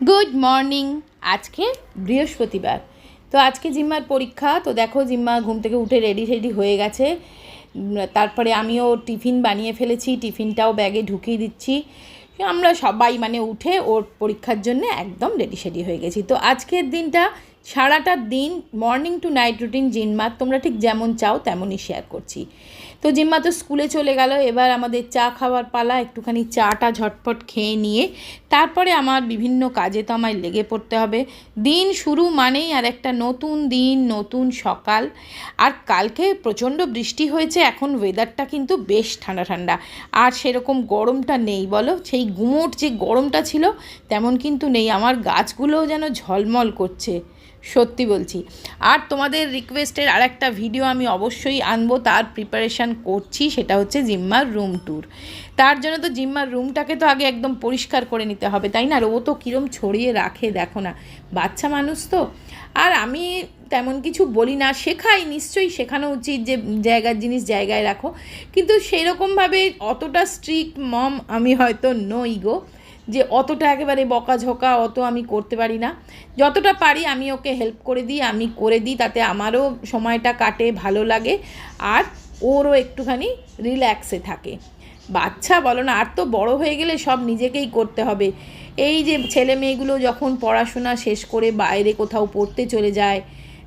Good morning আজকে বৃহস্পতিবার। তো আজকে জিম্মার পরীক্ষা। তো দেখো, জিম্মা ঘুম থেকে উঠে রেডি রেডি হয়ে গেছে। তারপরে আমিও টিফিন বানিয়ে ফেলেছি। টিফিনটাও ব্যাগে ঢুকিয়ে দিচ্ছি। আমরা সবাই মানে উঠে ওর পরীক্ষার জন্য একদম রেডি সেডি হয়ে গেছি। তো আজকের দিনটা, সারাটা দিন মর্নিং টু নাইট রুটিন জিম্মার তোমরা ঠিক যেমন চাও তেমনই শেয়ার করছি। তো জিম্মা তো স্কুলে চলে গেল, এবার আমাদের চা খাওয়ার পালা, একটুখানি চাটা ঝটপট খেয়ে নিয়ে, তারপরে আমার বিভিন্ন কাজে তো আমায় লেগে পড়তে হবে। দিন শুরু মানেই আর একটা নতুন দিন, নতুন সকাল। আর কালকে প্রচণ্ড বৃষ্টি হয়েছে, এখন ওয়েদারটা কিন্তু বেশ ঠান্ডা ঠান্ডা। আর সেরকম গরমটা নেই বলো, সেই গুমোট যে গরমটা ছিল, তেমন কিন্তু নেই। আমার গাছগুলোও যেন ঝলমল করছে। সত্যি বলছি। আর তোমাদের রিকোয়েস্টের আর একটা ভিডিও আমি অবশ্যই আনব, তার প্রিপারেশান করছি, সেটা হচ্ছে জিম্মার রুম ট্যুর তার জন্য তো জিম্মার রুমটাকে তো আগে একদম পরিষ্কার করে নিতে হবে, তাই না? আর ও তো কীরম ছড়িয়ে রাখে, দেখো না। বাচ্চা মানুষ তো। আর আমি তেমন কিছু বলি না, শেখাই, নিশ্চয়ই শেখানো উচিত যে জায়গার জিনিস জায়গায় রাখো। কিন্তু সেরকমভাবে অতটা স্ট্রিক্ট মম আমি হয়তো নই গো। যে অতটা একেবারে বকাঝকা অত আমি করতে পারি না। যতটা পারি আমি ওকে হেল্প করে দিই, আমি করে দিই, তাতে আমারও সময়টা কাটে, ভালো লাগে। আর ওরও একটুখানি রিল্যাক্সে থাকে। বাচ্চা বলো না, আর তো বড় হয়ে গেলে সব নিজেকেই করতে হবে। এই যে ছেলে মেয়েগুলো যখন পড়াশোনা শেষ করে বাইরে কোথাও পড়তে চলে যায়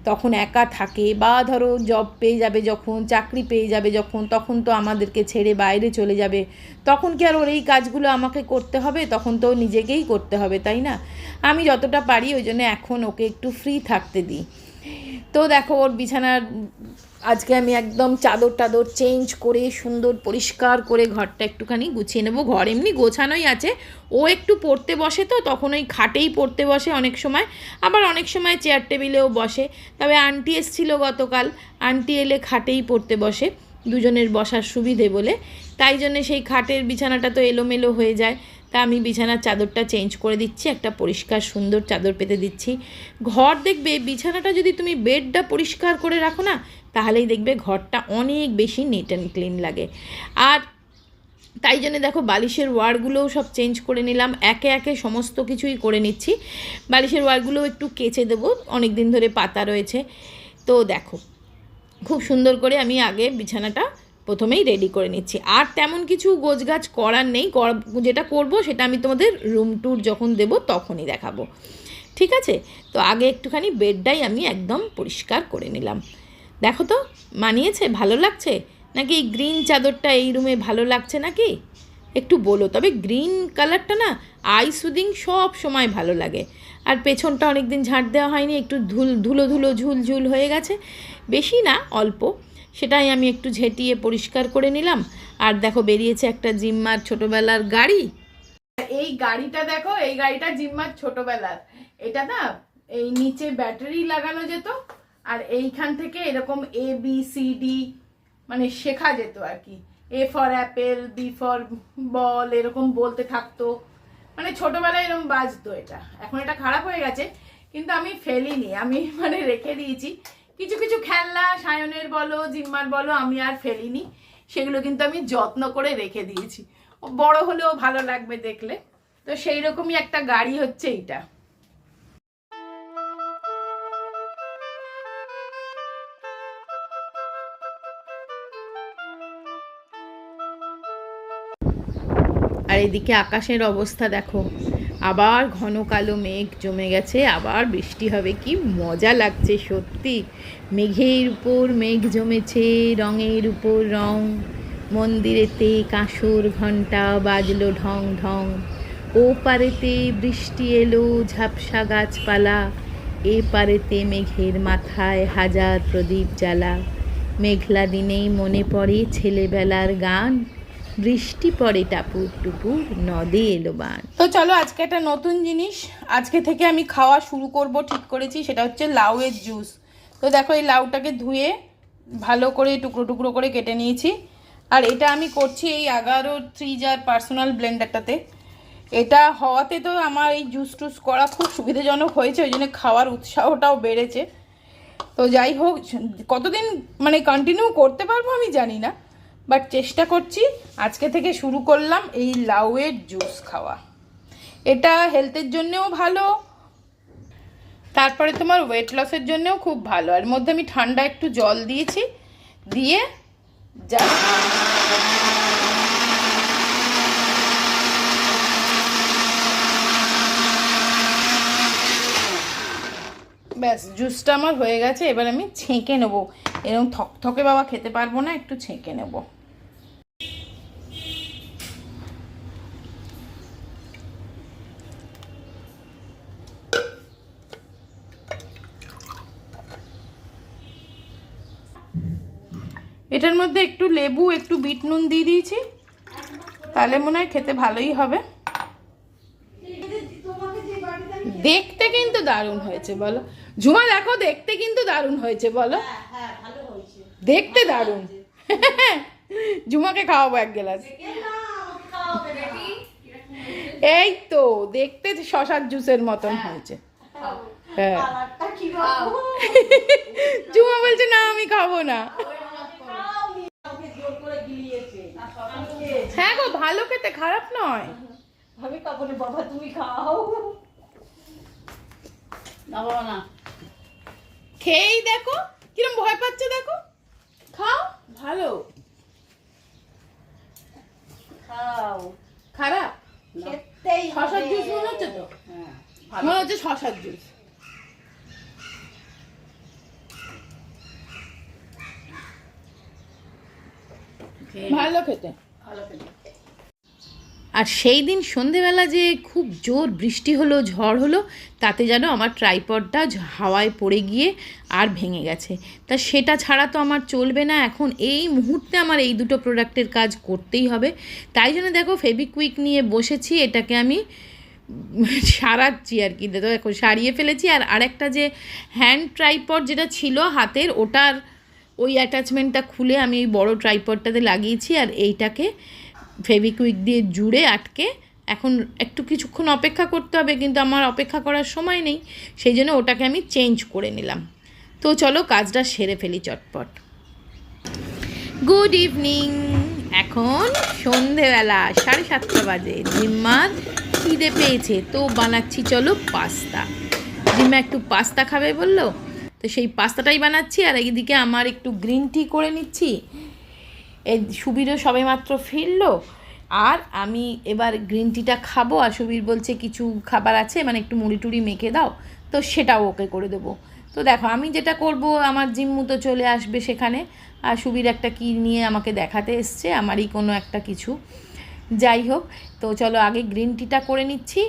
তখন একা থাকে বা ধরো জব পেয়ে যাবে যখন, চাকরি পেয়ে যাবে যখন, তখন তো আমাদেরকে ছেড়ে বাইরে চলে যাবে। তখন কি আর ওর এই কাজগুলো আমাকে করতে হবে? তখন তো নিজেকেই করতে হবে, তাই না? আমি যতটা পারি ওই জন্য এখন ওকে একটু ফ্রি থাকতে দিই। তো দেখো ওর বিছানার আজকে আমি একদম চাদর টাদর চেঞ্জ করে, সুন্দর পরিষ্কার করে ঘরটা একটুখানি গুছিয়ে নেব। ঘর এমনি গোছানোই আছে। ও একটু পড়তে বসে তো, তখন ওই খাটেই পড়তে বসে অনেক সময়। আবার অনেক সময় চেয়ার টেবিলেও বসে। তবে আন্টি এসেছিল গতকাল। আন্টি এলে খাটেই পড়তে বসে। দুজনের বসার সুবিধে বলে। তাই জন্যে সেই খাটের বিছানাটা তো এলোমেলো হয়ে যায়। তা আমি বিছানার চাদরটা চেঞ্জ করে দিচ্ছি, একটা পরিষ্কার সুন্দর চাদর পেতে দিচ্ছি। ঘর দেখবে, বিছানাটা যদি তুমি বেডটা পরিষ্কার করে রাখো না তাহলেই দেখবে ঘরটা অনেক বেশি নিট অ্যান্ড ক্লিন লাগে। আর তাই জন্য দেখো বালিশের ওয়ারগুলোও সব চেঞ্জ করে নিলাম। একে একে সমস্ত কিছুই করে নিচ্ছি। বালিশের ওয়ারগুলোও একটু কেচে দেবো। অনেক দিন ধরে পাতা রয়েছে। তো দেখো, খুব সুন্দর করে আমি আগে বিছানাটা প্রথমেই রেডি করে নিচ্ছি। আর তেমন কিছু গোছগাছ করার নেই। যেটা করব সেটা আমি তোমাদের রুম ট্যুর যখন দেব তখনই দেখাবো। ঠিক আছে? তো আগে একটুখানি বেডটাই আমি একদম পরিষ্কার করে নিলাম। দেখো তো, মানিয়েছে, ভালো লাগছে? নাকি এই গ্রিন চাদরটা এই রুমে ভালো লাগছে নাকি? একটু বলো, তবে গ্রিন কালারটা না আই সুদিং সব সময় ভালো লাগে। আর পেছনটা অনেক দিন ঝাঁট দেওয়া হয়নি, একটু ধুল, ধুলো ধুলো ঝুল ঝুল হয়ে গেছে। বেশি না, অল্প। সেটাই আমি একটু ঝেঁটিয়ে পরিষ্কার করে নিলাম। আর দেখো, বেরিয়েছে একটা জিম্মার ছোটোবেলার গাড়ি। এই গাড়িটা দেখো, এই গাড়িটা জিম্মার ছোটবেলার। এটা না, এই নিচে ব্যাটারি লাগানো যেত আর এইখান থেকে এরকম এ বি সি ডি মানে শেখা যেত আর কি। A for apple B for ball এরকম বলতে থাকতো। মানে ছোটবেলায় এরকম বাজতো এটা। এখন এটা খারাপ হয়ে গেছে, কিন্তু আমি ফেলিনি। আমি মানে রেখে দিয়েছি। কিছু কিছু খেলনা, সায়নের বলো, জিম্মার বলো, আমি আর ফেলিনি। সেগুলো কিন্তু আমি যত্ন করে রেখে দিয়েছি। বড় হলেও ভালো লাগবে দেখলে। তো সেই রকমই একটা গাড়ি হচ্ছে এইটা। এদিকে আকাশের অবস্থা দেখো। আবার ঘন কালো মেঘ জমে গেছে, আবার বৃষ্টি হবে। কি মজা লাগছে সত্যি। মেঘের উপর মেঘ জমেছে, রঙের উপর রং। মন্দিরেতে কাঁসর ঘণ্টা বাজলো ঢং ঢং। ও পারেতে বৃষ্টি এলো ঝাপসা গাছপালা। এ পারেতে মেঘের মাথায় হাজার প্রদীপ জ্বালা। মেঘলা দিনেই মনে পড়ে ছেলেবেলার গান। বৃষ্টি পড়ে টাপুর টুপুর, নদে এলো বান। তো চলো, আজকে একটা নতুন জিনিস। আজকে থেকে আমি খাওয়া শুরু করব, ঠিক করেছি, সেটা হচ্ছে লাউয়ের জুস। তো দেখো, এই লাউটাকে ধুয়ে ভালো করে টুকরো টুকরো করে কেটে নিয়েছি। আর এটা আমি করছি এই এগারো থ্রি জার পার্সোনাল ব্লেন্ডারটাতে। এটা হওয়াতে তো আমার এই জুস টুস করা খুব সুবিধাজনক হয়েছে, ওই জন্য খাওয়ার উৎসাহটাও বেড়েছে। তো যাই হোক, কতদিন মানে কন্টিনিউ করতে পারব আমি জানি না। বাট চেষ্টা করছি, আজকে থেকে শুরু করলাম এই লাউয়ের জুস খাওয়া। এটা হেলথের জন্যেও ভালো, তারপরে তোমার ওয়েট লসের জন্যেও খুব ভালো। এর মধ্যে আমি ঠান্ডা একটু জল দিয়েছি, দিয়ে যা ব্যাস, জুসটা আমার হয়ে গেছে, এবার আমি ছেঁকে নেব। এরকম থকথকে বাবা খেতে পারব না, একটু ছেঁকে নেব। এটার মধ্যে একটু লেবু একটু বিট নুন দিয়ে দিয়েছি। তাহলে মনে হয় খেতে ভালোই হবে। দেখতে কিন্তু দারুণ হয়েছে বলো। ঝুমা দেখো দেখতে কিন্তু দারুণ হয়েছে বলো। দেখতে দারুণ। ঝুমাকে খাওয়াবো এক গ্লাস। এই তো দেখতে শশার জুসের মতন হয়েছে। হ্যাঁ। ঝুমা বলছে না আমি খাব না। হ্যাঁ গো ভালো খেতে খারাপ নয়। আমি খাব না বাবা তুমি খাও। না বাবা না। খেয়েই দেখো কিরম ভয় পাচ্ছে দেখো। খাও ভালো। খাও। খারাপ? শশার। জুস মনে হচ্ছে তো? হ্যাঁ মনে হচ্ছে শশার জুস। ভালো খেতে। আর সেই দিন সন্ধেবেলা যে খুব জোর বৃষ্টি হলো, ঝড় হলো, তাতে যেন আমার ট্রাইপডটা হাওয়ায় পড়ে গিয়ে আর ভেঙে গেছে। তা সেটা ছাড়া তো আমার চলবে না। এখন এই মুহূর্তে আমার এই দুটো প্রোডাক্টের কাজ করতেই হবে। তাই জন্য দেখো ফেবিকুইক নিয়ে বসেছি, এটাকে আমি সারাচ্ছি আর কি। দেখো সারিয়ে ফেলেছি। আর আরেকটা যে হ্যান্ড ট্রাইপড যেটা ছিল হাতের, ওটার ওই অ্যাটাচমেন্টটা খুলে আমি এই বড় ট্রাইপডটাতে লাগিয়েছি আর এইটাকে ফেভিকুইক দিয়ে জুড়ে আটকে এখন একটু কিছুক্ষণ অপেক্ষা করতে হবে কিন্তু আমার অপেক্ষা করার সময় নেই, সেই জন্য ওটাকে আমি চেঞ্জ করে নিলাম। তো চলো কাজটা সেরে ফেলি চটপট। গুড ইভিনিং এখন সন্ধেবেলা, সাড়ে সাতটা বাজে। জিম্মার খিদে পেয়েছে, তো বানাচ্ছি চলো পাস্তা। জিম্মা একটু পাস্তা খাবে বলল? তো সেই পাস্তাটাই বানাচ্ছি, আর এইদিকে আমার একটু গ্রিন টি করে নিচ্ছি। এই সুবীরও সবে মাত্র ফিরলো, আর আমি এবার গ্রিন টিটা খাব, আর সুবীর বলছে কিছু খাবার আছে মানে একটু মুড়ি টুড়ি মেখে দাও, তো সেটাও ওকে করে দেবো। তো দেখো, আমি যেটা করব, আমার জিম্মু তো চলে আসবে সেখানে, আর সুবীর একটা কী নিয়ে আমাকে দেখাতে এসছে, আমারই কোনো একটা কিছু। যাই হোক, তো চলো আগে গ্রিন টিটা করে নিচ্ছি,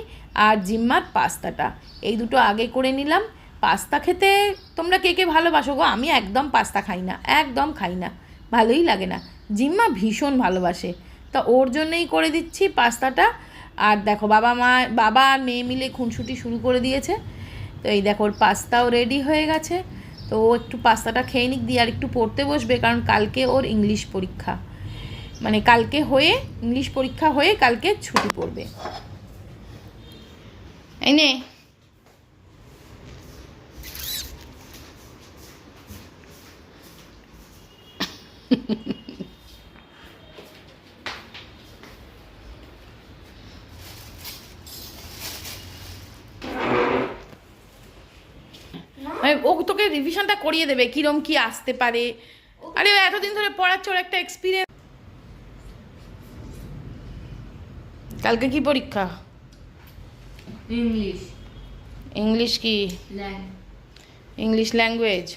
আর জিম্মার পাস্তাটা। এই দুটো আগে করে নিলাম পাস্তা খেতে তোমরা কে কে ভালোবাসো গো? আমি একদম পাস্তা খাই না, একদম খাই না। ভালোই লাগে না। জিম্মা ভীষণ ভালোবাসে। তা ওর জন্যই করে দিচ্ছি পাস্তাটা। আর দেখো, বাবা মা, বাবা আর মেয়ে মিলে খুনসুটি শুরু করে দিয়েছে। তো এই দেখো, ওর পাস্তাও রেডি হয়ে গেছে। তো ও একটু পাস্তাটা খেয়ে নিক, দিয়ে আর একটু পড়তে বসবে, কারণ কালকে ওর ইংলিশ পরীক্ষা। মানে কালকে হয়ে, ইংলিশ পরীক্ষা হয়ে কালকে ছুটি পড়বে। এই নে। ও তোকে রিভিশনটা করিয়ে দেবে কিরম কি আসতে পারে। আরে এতদিন ধরে পড়াচ্ছে ওর একটা এক্সপিরিয়েন্স কালকে কি পরীক্ষা? ইংলিশ ইংলিশ কি? ইংলিশ ল্যাঙ্গুয়েজ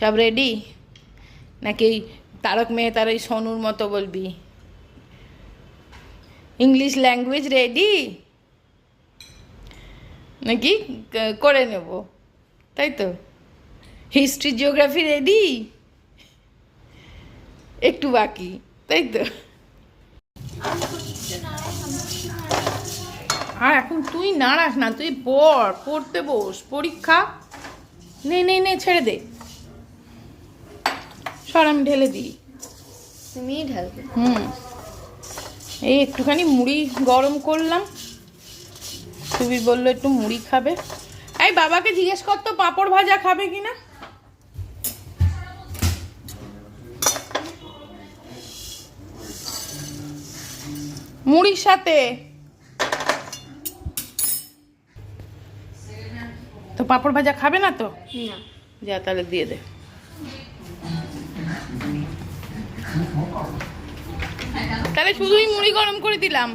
সব রেডি নাকি তারক মেহতার ওই সোনুর মতো বলবি? ইংলিশ ল্যাঙ্গুয়েজ রেডি নাকি করে নেব। তাই তো? হিস্ট্রি জিওগ্রাফি রেডি একটু বাকি, তাই তো? আর এখন তুই নাড়াস না, তুই পড়, পড়তে বস, পরীক্ষা। নে নে নে, ছেড়ে দে। সর আমি ঢেলে দিই। তুমি ঢালবে। হুম। এই একটুখানি মুড়ি গরম করলাম। সুবীর বলল একটু মুড়ি খাবে। এই বাবাকে জিজ্ঞেস কর তো পাঁপড় ভাজা খাবে কি না মুড়ির সাথে। তো পাঁপড় ভাজা খাবে না তো? না। যা তাহলে দিয়ে দে। তাহলে শুধুই মুড়ি গরম করে দিলাম।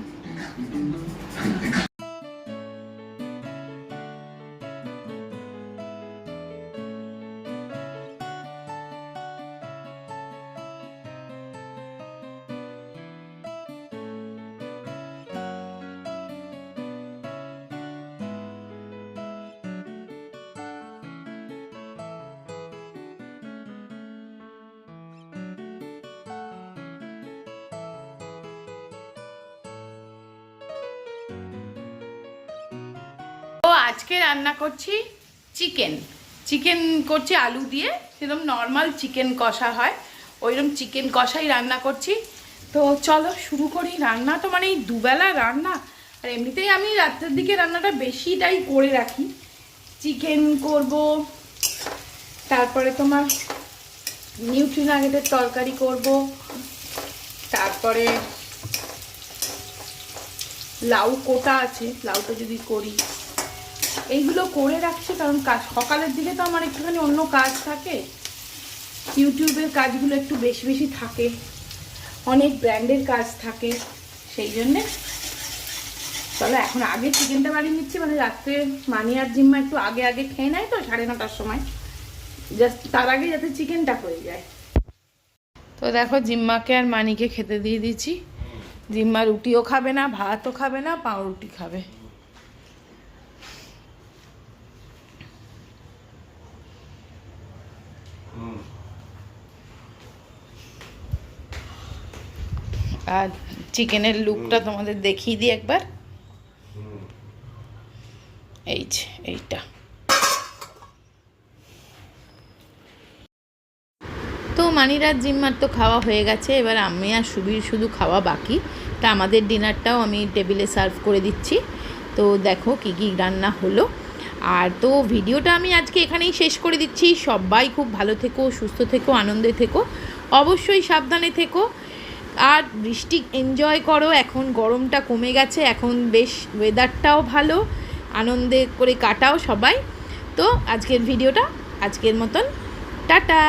আজকে রান্না করছি চিকেন। চিকেন করছি আলু দিয়ে, সেরকম নর্মাল চিকেন কষা হয়। ওইরকম চিকেন কষাই রান্না করছি। তো চলো শুরু করি। রান্না তো মানে এই দুবেলা রান্না। আর এমনিতেই আমি রাত্রের দিকে রান্নাটা বেশিটাই করে রাখি। চিকেন করব, তারপরে তোমার নিউট্রি নাগেটের তরকারি করব, তারপরে লাউ কোটা আছে, লাউটা যদি করি। এইগুলো করে রাখছি, কারণ কাজ, সকালের দিকে তো আমার একটুখানি অন্য কাজ থাকে। ইউটিউবের কাজগুলো একটু বেশি বেশি থাকে, অনেক ব্র্যান্ডের কাজ থাকে, সেই জন্যে। চলো, এখন আগে চিকেনটা বাড়ি নিচ্ছি মানে রাত্রে মানি আর জিম্মা একটু আগে আগে খেয়ে নেয় তো, সাড়ে নটার সময়। জাস্ট তার আগে যাতে চিকেনটা হয়ে যায়। তো দেখো, জিম্মাকে আর মানিকে খেতে দিয়ে দিচ্ছি। জিম্মা রুটিও খাবে না, ভাতও খাবে না, পাউরুটি খাবে। আর চিকেনের লুকটা তোমাদের দেখিয়ে দিই একবার। এই যে এইটা। তো মানিরার জিম্মার তো খাওয়া হয়ে গেছে এবার আমি আর সুবীর শুধু খাওয়া বাকি। তা আমাদের ডিনারটাও আমি টেবিলে সার্ভ করে দিচ্ছি। তো দেখো কী কী রান্না হলো। আর তো ভিডিওটা আমি আজকে এখানেই শেষ করে দিচ্ছি। সবাই খুব ভালো থেকো সুস্থ থেকো আনন্দে থেকো। অবশ্যই সাবধানে থেকো। আর বৃষ্টি এনজয় করো, এখন গরমটা কমে গেছে, এখন বেশ ওয়েদারটাও ভালো, আনন্দে করে কাটাও সবাই। তো আজকের ভিডিওটা আজকের মতন, টাটা!